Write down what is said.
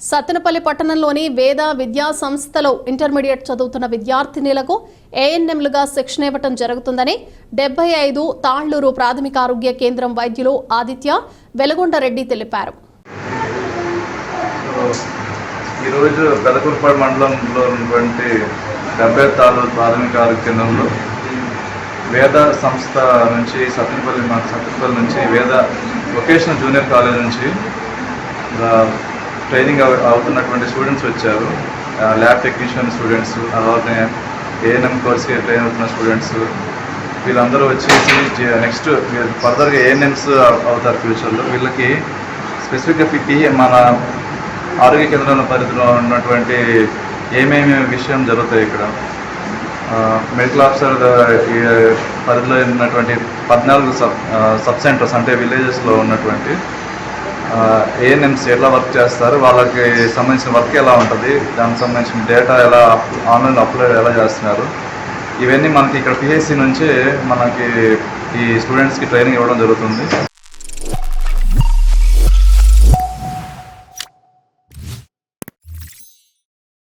సత్తెనపల్లి పట్టణంలోని వేద విద్యా సంస్థలో ఇంటర్మీడియట్ చదువుతున్న విద్యార్థినిలకు ఏఎన్ఎంలుగా శిక్షణ ఇవ్వటం జరుగుతుందని డెబ్బై ఐదు తాళ్ళూరు ప్రాథమిక ఆరోగ్య కేంద్రం వైద్యులు ఆదిత్య వెలగొండరెడ్డి తెలిపారు. ఈరోజు పెదకుర్పాడు మండలంలో ఉన్నటువంటి డెబ్బై తాలూరు ప్రాథమిక ఆరోగ్య కేంద్రంలో వేద సంస్థ నుంచి సత్తెనపల్లి సత్తెనపల్లి నుంచి వేద వొకేషనల్ జూనియర్ కాలేజ్ నుంచి ట్రైనింగ్ అవుతున్నటువంటి స్టూడెంట్స్ వచ్చారు. ల్యాబ్ టెక్నీషియన్ స్టూడెంట్స్ అలాగే ఏఎన్ఎం కోర్స్కి ట్రైన్ అవుతున్న స్టూడెంట్స్. వీళ్ళందరూ వచ్చేసి నెక్స్ట్ ఫర్దర్గా ఏఎన్ఎంస్ అవుతారు ఫ్యూచర్లో. వీళ్ళకి స్పెసిఫిక్గా పిటి మన ఆరోగ్య కేంద్రంలో పరిధిలో ఉన్నటువంటి ఏమేమి విషయం జరుగుతాయి ఇక్కడ? మెడికల్ ఆఫీసర్ పరిధిలో ఉన్నటువంటి పద్నాలుగు సబ్ సబ్ సెంటర్స్ అంటే విలేజెస్లో ఉన్నటువంటి ఏఎన్ఎంస్ ఎలా వర్క్ చేస్తారు? వాళ్ళకి సంబంధించిన వర్క్ ఎలా ఉంటుంది? దానికి సంబంధించిన డేటా ఎలా ఆన్లైన్ అప్లోడ్ ఎలా చేస్తున్నారు? ఇవన్నీ మనకి ఇక్కడ పిహెచ్సి నుంచి మనకి ఈ స్టూడెంట్స్కి ట్రైనింగ్ ఇవ్వడం జరుగుతుంది.